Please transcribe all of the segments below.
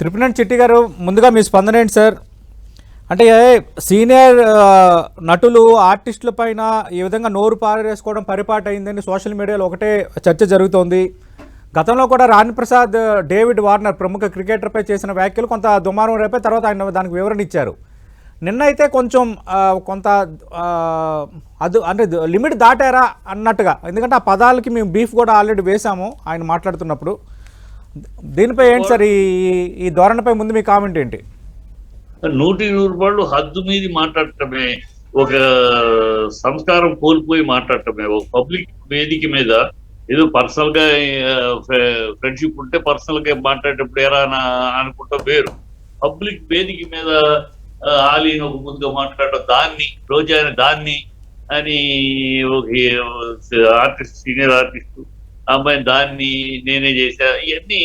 త్రిపుణన్ చిట్టి గారు ముందుగా మీ స్పందన ఏంటి సార్? అంటే సీనియర్ నటులు ఆర్టిస్టుల పైన ఈ విధంగా నోరు పారేసుకోవడం పరిపాటు అయిందని సోషల్ మీడియాలో ఒకటే చర్చ జరుగుతోంది. గతంలో కూడా రాణి ప్రసాద్ డేవిడ్ వార్నర్ ప్రముఖ క్రికెటర్పై చేసిన వ్యాఖ్యలు కొంత దుమారం రేపే తర్వాత ఆయన దానికి వివరణ ఇచ్చారు. నిన్నైతే కొంచెం కొంత అది అంటే లిమిట్ దాటారా అన్నట్టుగా ఎందుకంటే ఆ పదాలకి మేము బీఫ్ కూడా ఆల్రెడీ వేశాము ఆయన మాట్లాడుతున్నప్పుడు. దీనిపై ఏంటి సార్? ఈ ధోరణిపై ముందు మీ కామెంట్ ఏంటి? నూటి నూరు రూపాయలు హద్దు మీది మాట్లాడటమే ఒక సంస్కారం కోల్పోయి మాట్లాడటమే ఒక పబ్లిక్ వేదిక మీద ఏదో పర్సనల్గా ఫ్రెండ్షిప్ ఉంటే పర్సనల్గా మాట్లాడేటప్పుడు ఎరా అని అనుకుంటాం వేరు. పబ్లిక్ వేదిక మీద ఆ, ఆలీని ఒక ముందుగా మాట్లాడటం దాన్ని రోజా దాన్ని అని ఒక ఆర్టిస్ట్ సీనియర్ ఆర్టిస్ట్ అమ్మాయి దాన్ని నేనే చేశా ఇవన్నీ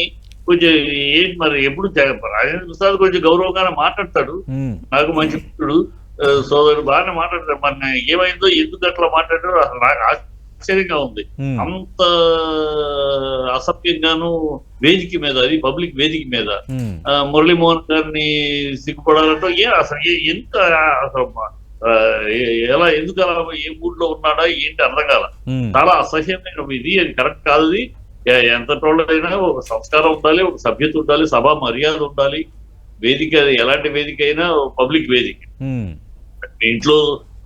కొంచెం ఏంటి మరి ఎప్పుడు రాజేంద్ర ప్రసాద్ కొంచెం గౌరవంగానే మాట్లాడతాడు. నాకు మంచి మిత్రుడు సోదరుడు బాగానే మాట్లాడతాడు మరి ఏమైందో ఎందుకు అట్లా మాట్లాడాడో అసలు నాకు ఆశ్చర్యంగా ఉంది. అంత అసభ్యంగాను వేదిక మీద అది పబ్లిక్ వేదిక మీద మురళీమోహన్ గారిని సిగ్గుపడాలంటే ఏ అసలు ఎంత అసలు ఎలా ఎందుకు అలా ఏ లో ఉన్నాడా ఏంటి అర్థం కాల. చాలా అసహ్యమైన ఇది అది కరెక్ట్ కాదు ఎంత టోళ్ళైనా ఒక సంస్కారం ఉండాలి ఒక సభ్యత ఉండాలి సభా మర్యాద ఉండాలి. వేదిక ఎలాంటి వేదిక అయినా పబ్లిక్ వేదిక. ఇంట్లో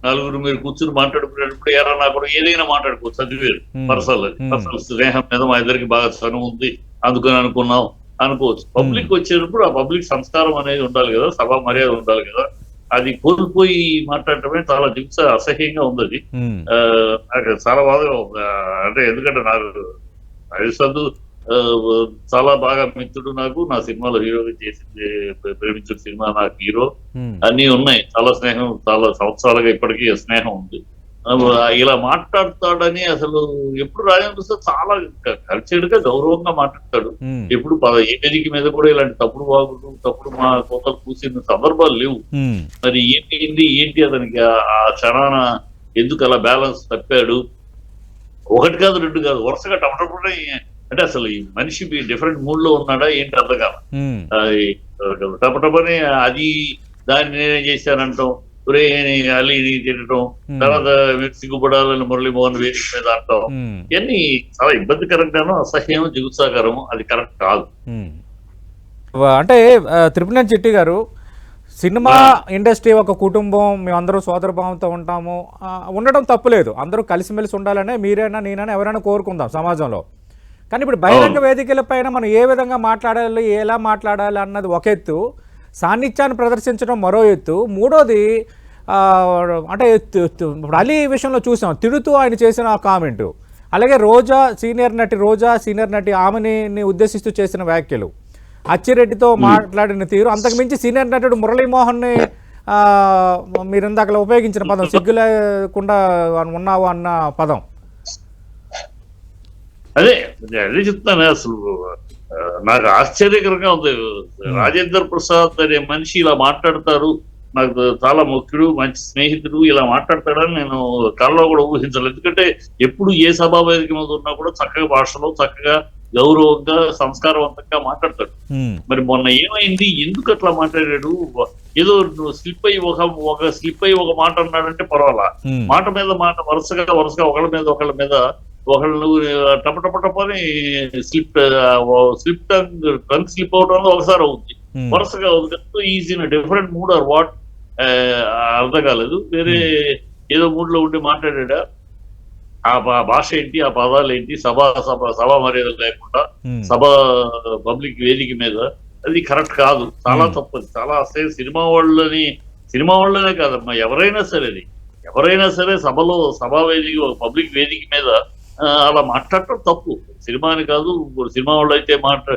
నలుగురు మీరు కూర్చుని మాట్లాడుకునేటప్పుడు ఎరా నా కూడా ఏదైనా మాట్లాడుకోవచ్చు అది వేరు. పర్సనల్. పర్సనల్ స్నేహం మీద మా ఇద్దరికి బాగా చనువు ఉంది అందుకని అనుకున్నాం అనుకోవచ్చు. పబ్లిక్ వచ్చేటప్పుడు ఆ పబ్లిక్ సంస్కారం అనేది ఉండాలి కదా సభా మర్యాద ఉండాలి కదా. అది కోల్పోయి మాట్లాడటమే చాలా దిగుస అసహ్యంగా ఉంది అది నాకు చాలా బాగా ఆ, అంటే ఎందుకంటే నాకు హరిసందు చాలా బాగా మిత్రుడు నాకు. నా సినిమాలో హీరోగా చేసింది ప్రే- ప్రేమించిన సినిమా నాకు హీరో. అన్ని ఉన్నాయి. చాలా స్నేహం చాలా సంవత్సరాలుగా ఇప్పటికీ స్నేహం ఉంది. ఇలా మాట్లాడతాడని అసలు ఎప్పుడు రాజేంద్ర ప్రసాద్ చాలా కల్చర్డ్గా గౌరవంగా మాట్లాడతాడు. ఎప్పుడు ఏ వేదిక మీద కూడా ఇలాంటి తప్పుడు వాగులు తప్పుడు మా కోతలు కూసిన సందర్భాలు లేవు. మరి ఏంటి ఏంటి ఏంటి అతనికి ఆ- క్షణాన ఎందుకు అలా బ్యాలెన్స్ తప్పాడు? ఒకటి కాదు రెండు కాదు వరుసగా టమటపడే అంటే అసలు ఈ మనిషి డిఫరెంట్ మూడ్లో ఉన్నాడా ఏంటి అర్థం కాదు టపటపని అది దాన్ని నేనే చేశానంటాం. ఒరే అలీని తిట్టడం. తర్వాత సిగ్గుపడాలని మురళీమోహన్ వేదిక మీద అంటాం. ఇవన్నీ చాలా ఇబ్బందికరంగాను అసహ్యం జిగుత్సాకరం అది కరెక్ట్ కాదు. అంటే ఆ, త్రిపుణన్ చిట్టి గారు సినిమా ఇండస్ట్రీ ఒక కుటుంబం మేమందరూ సోదర భావంతో ఉంటాము ఉండడం తప్పులేదు అందరూ కలిసిమెలిసి ఉండాలనే మీరైనా నేనైనా ఎవరైనా కోరుకుందాం సమాజంలో. కానీ ఇప్పుడు బహిరంగ వేదికల పైన మనం ఏ విధంగా మాట్లాడాలి ఎలా మాట్లాడాలి అన్నది ఒక ఎత్తు. సాన్నిధ్యాన్ని ప్రదర్శించడం మరో ఎత్తు. మూడోది అంటే ఇప్పుడు అలీ విషయంలో చూసాం తిడుతూ ఆయన చేసిన ఆ కామెంటు. అలాగే రోజా సీనియర్ నటి రోజా సీనియర్ నటి ఆమెని ఉద్దేశిస్తూ చేసిన వ్యాఖ్యలు. అచ్చిరెడ్డితో మాట్లాడిన తీరు. అంతకు మించి సీనియర్ నటుడు మురళీమోహన్ని మీరు ఇందాక ఉపయోగించిన పదం. సిగ్గు లేకుండా ఉన్నావు అన్న పదం. అదే అదే చెప్తాను అసలు. నాకు ఆశ్చర్యకరంగా ఉంది. రాజేంద్ర ప్రసాద్ అనే మనిషి ఇలా మాట్లాడతారు. నాకు చాలా ముఖ్యుడు మంచి స్నేహితుడు ఇలా మాట్లాడతాడని నేను కళ్ళలో కూడా ఊహించలేదు. ఎందుకంటే ఎప్పుడు ఏ సభా వేదిక మీద ఉన్నా కూడా చక్కగా భాషలో చక్కగా గౌరవంగా సంస్కారవంతంగా మాట్లాడతాడు. మరి మొన్న ఏమైంది? ఎందుకు అట్లా మాట్లాడాడు? ఏదో స్లిప్ అయ్యి ఒక ఒక స్లిప్ అయ్యి ఒక మాట అన్నాడంటే పర్వాలా? మాట మీద మాట వరుసగా వరుసగా ఒకళ్ళ మీద ఒకళ్ళ మీద ఒకళ్ళు టప టప టప అని slip slip tongue tongue slip అవడం ఒకసారి అవుతుంది వరుసగా అవుతుంది is in different mood or what అర్థం కాలేదు. వేరే ఏదో మూడ్లో ఉండి మాట్లాడా ఆ భాష ఏంటి? ఆ పదాలు ఏంటి? సభ సభ సభా మర్యాదలు లేకుండా సభ పబ్లిక్ వేదిక మీద అది కరెక్ట్ కాదు. చాలా. తప్పది చాలా అసలు సినిమా వాళ్ళని సినిమా వాళ్ళనే కాదమ్మా ఎవరైనా సరే అది ఎవరైనా సరే సభలో సభా వేదిక పబ్లిక్ వేదిక మీద అలా మాట్లాడటం తప్పు. సినిమా అని కాదు సినిమా వాళ్ళు అయితే మాట్లా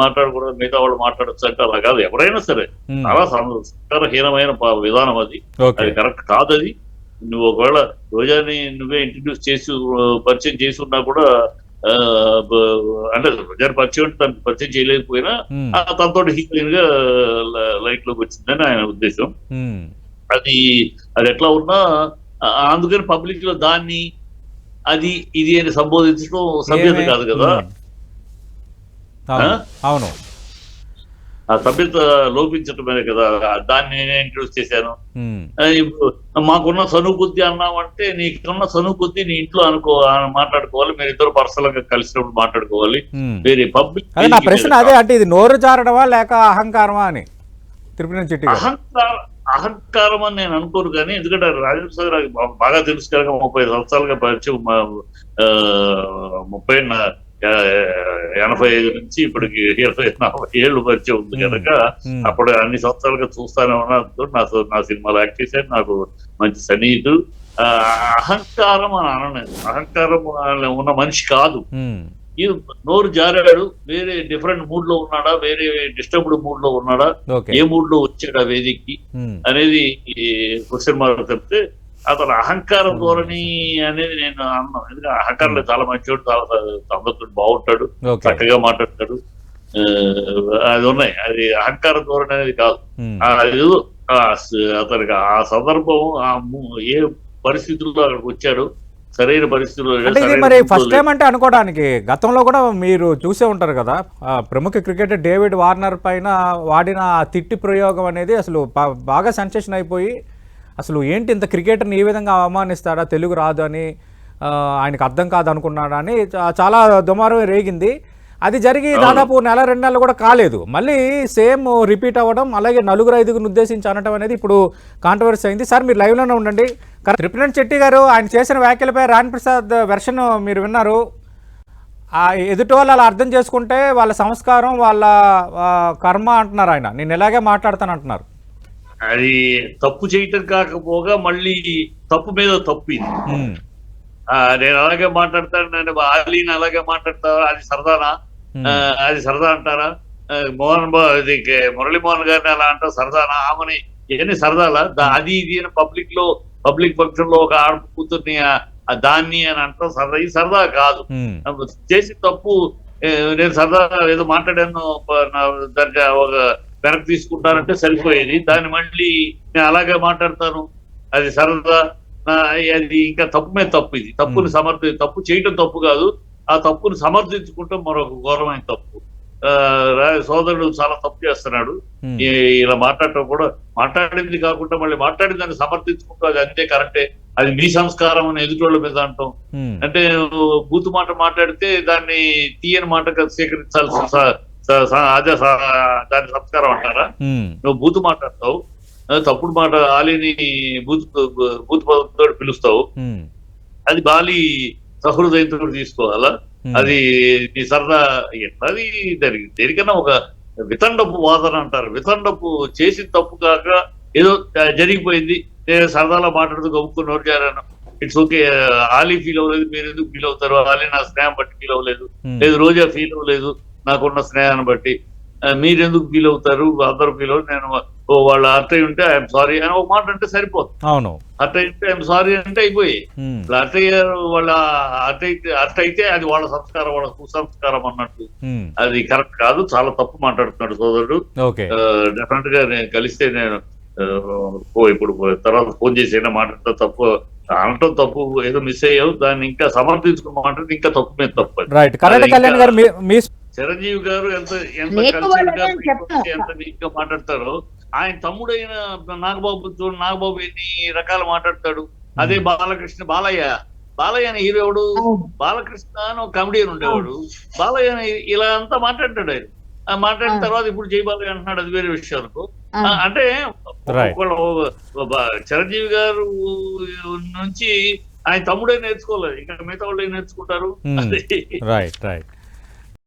మాట్లాడకూడదు మిగతా వాళ్ళు మాట్లాడచ్చు అంటే అలా కాదు. ఎవరైనా సరే చాలా సంస్కారహీనమైన విధానం అది. అది కరెక్ట్ కాదు అది. నువ్వు ఒకవేళ రోజాని నువ్వే ఇంట్రడ్యూస్ చేసి పరిచయం చేసి ఉన్నా కూడా అంటే రోజాని పరిచయం అంటే తనకు పరిచయం చేయలేకపోయినా తనతో హీరోయిన్గా లైట్లోకి వచ్చిందని ఆయన ఉద్దేశం. అది అది ఎట్లా ఉన్నా అందుకని పబ్లిక్లో దాన్ని అది ఇది అని సంబోధించడం సభ్యత కాదు కదా. అవును, ఆ? సభ్యత లోపించటమే కదా. దాన్ని నేనే ఇంట్రొడ్యూస్ చేశాను. ఇప్పుడు మాకున్న సనువు బుద్ధి అన్నామంటే నీకున్న సనువు బుద్ధి నీ ఇంట్లో అనుకో మాట్లాడుకోవాలి. మీరు ఇద్దరు పర్సనల్గా కలిసినప్పుడు మాట్లాడుకోవాలి. వేరే పబ్లిక్ నా ప్రశ్న అదే అంటే ఇది నోరు జారడమా లేక అహంకారమా అని? తిరుపతి చెట్టి అహంకార అహంకారం అని నేను అనుకోను కానీ ఎందుకంటే రాజేంద్ర నాకు బా- బాగా తెలుసు కనుక ముప్పై సంవత్సరాలుగా పరిచయం ముప్పై నా- ఎనభై ఐదు నుంచి ఇప్పటికి ఇరవై నలభై ఏళ్ళు పరిచయం ఉంది కనుక అప్పుడు అన్ని సంవత్సరాలుగా చూస్తానే ఉన్నాను నాతో నా సినిమాలు యాక్ట్ చేశాను నాకు మంచి సన్నిహితుడు. అహంకారం అని అనలేదు. అహంకారం ఉన్న మనిషి కాదు. ఈ నోరు జారాడు వేరే డిఫరెంట్ మూడ్లో ఉన్నాడా వేరే డిస్టర్బ్డ్ మూడ్లో ఉన్నాడా ఏ మూడ్లో వచ్చాడు వేదికకి ఉమ్, అనేది క్వశ్చన్ మార్క్ చెప్తే అతను అహంకారం ధోరణి అనేది నేను అన్నాను ఎందుకంటే అహంకారంలో చాలా మంచివాడు చాలా సమర్థుడు బాగుంటాడు చక్కగా మాట్లాడతాడు. ఆ, అది ఉన్నాయి. అది అహంకార ధోరణి అనేది కాదు. స- అతనికి ఆ సందర్భం ఆ ఏ పరిస్థితుల్లో అక్కడికి వచ్చాడు సరైన పరిస్థితుల్లో మరి ఫస్ట్. టైం అంటే అనుకోవడానికి గతంలో కూడా మీరు చూసే ఉంటారు కదా ప్రముఖ క్రికెటర్ డేవిడ్ వార్నర్ పైన వాడిన ఆ తిట్టి ప్రయోగం అనేది అసలు బాగా సెన్సేషన్ అయిపోయి అసలు ఏంటి ఇంత క్రికెటర్ని ఏ విధంగా అవమానిస్తాడా తెలుగు రాదు అని ఆయనకు అర్థం కాదు అనుకున్నాడా అని చాలా దుమారం రేగింది. అది జరిగి దాదాపు నెల రెండు నెలలు కూడా కాలేదు. మళ్ళీ సేమ్ రిపీట్ అవ్వడం అలాగే నలుగురు ఐదుగురిని ఉద్దేశించి అనడం అనేది ఇప్పుడు కాంట్రవర్సీ అయింది. సార్ మీరు లైవ్లోనే ఉండండి. త్రిపురన్ చెట్టి గారు ఆయన చేసిన వ్యాఖ్యలపై రాణ్ ప్రసాద్ వెర్షన్ మీరు విన్నారు. ఆ ఎదుటి వాళ్ళు అలా అర్థం చేసుకుంటే వాళ్ళ సంస్కారం వాళ్ళ కర్మ అంటున్నారు ఆయన. నేను ఇలాగే మాట్లాడతాను అంటున్నారు. అది తప్పు చేయటం కాకపోగా మళ్ళీ తప్పు మీద తప్పు ఇది నేను అలాగే మాట్లాడతాను నేను ఆలీని అలాగే మాట్లాడతాను అది సరదానా? అది సరదా అంటారా? మోహన్ మురళీమోహన్ గారిని అలా అంటారు సరదానా? ఆమెని ఇవన్నీ సరదాలా? అది ఇది పబ్లిక్లో పబ్లిక్ ఫంక్షన్లో ఒక ఆడ కూతుర్ని దాన్ని అని అంటాం. సరదా ఇది సరదా కాదు. చేసి తప్పు నేను సరదా ఏదో మాట్లాడాను దానికి ఒక వెనక్కి తీసుకుంటానంటే సరిపోయేది. దాన్ని మళ్ళీ నేను అలాగే మాట్లాడతాను. అది సరదా. అది ఇంకా తప్పు మీద తప్పు ఇది. తప్పుని సమర్థి తప్పు చేయటం తప్పు కాదు. ఆ తప్పుని సమర్థించుకుంటాం మరొక ఘోరమైన తప్పు. సోదరుడు చాలా తప్పు చేస్తున్నాడు. ఇలా మాట్లాడటం కూడా మాట్లాడింది కాకుండా మళ్ళీ మాట్లాడిన దాన్ని సమర్థించుకుంటూ అది అంతే కరెక్టే. అది మీ సంస్కారం అని ఎదుటోళ్ళ మీద అంటాం. అంటే బూతు మాట మాట్లాడితే దాన్ని తీయని మాటగా స్వీకరించాల్సిన అదే దాని సంస్కారం అంటారా? నువ్వు బూతు మాట్లాడతావు తప్పుడు మాట ఆలిని బూతు బూతు పిలుస్తావు. అది బాలి సహృదయంతో తీసుకోవాలా? అది నీ సరదా ఎట్లది జరిగింది దేనికన్నా ఒక వితండపు వాదన అంటారు. వితండపు చేసిన తప్పు కాక ఏదో జరిగిపోయింది. నేను సరదాలో మాట్లాడుతూ గమ్ముకుని చేరాను ఇట్స్ ఓకే ఆలీ ఫీల్ అవ్వలేదు. మీరు ఎందుకు ఫీల్ అవుతారు? ఆలీ నా స్నేహం బట్టి ఫీల్ అవ్వలేదు. ఉమ్, లేదు రోజా ఫీల్ అవ్వలేదు. నాకున్న స్నేహాన్ని బట్టి. ఆ, మీరు ఎందుకు ఫీల్ అవుతారు? అందరూ ఫీల్ అవ్వరు నేను వాళ్ళ అత్తయ్య ఉంటే ఐఎమ్ సారీ అని ఒక మాట అంటే సరిపోతుంది అవును. అత్తయ్య ఉంటే ఐఎమ్ సారీ అంటే అయిపోయి ఇప్పుడు అత్తయ్య వాళ్ళ అత్తయ్య అత్త అయితే అది వాళ్ళ సంస్కారం వాళ్ళ కుసంస్కారం అన్నట్టు. అది కరెక్ట్ కాదు. చాలా తప్పు మాట్లాడుతున్నాడు సోదరుడు. డెఫినెట్గా నేను కలిస్తే నేను ఇప్పుడు తర్వాత ఫోన్ చేసి అయినా మాట్లాడతా తప్పు అనటం తప్పు ఏదో మిస్ అయ్యావు. దాన్ని ఇంకా సమర్థించుకుని మాట్లాడితే ఇంకా తప్పు మీద తప్పు. రైట్ కరెక్ట్ కళ్యాణ్ గారు మీ చిరంజీవి గారు ఎంత ఎంత. ఎంత నీట్గా మాట్లాడతారో ఆయన తమ్ముడైన నాగబాబు చూడు నాగబాబు ఎన్ని రకాలు మాట్లాడతాడు? అదే బాలకృష్ణ బాలయ్య. బాలయ్య అనే హీరో ఎవడు. బాలకృష్ణ అని ఒక కమెడియన్ ఉండేవాడు. బాలయ్య అని ఇలా అంతా మాట్లాడతాడు ఆయన. మాట్లాడిన. తర్వాత ఇప్పుడు జై బాలయ్య అంటున్నాడు అది వేరే విషయం అనుకో. ఆ. ఆ, అంటే చిరంజీవి గారు నుంచి ఆయన తమ్ముడే నేర్చుకోలేదు ఇంకా మిగతా వాళ్ళు నేర్చుకుంటారు. అది. Right right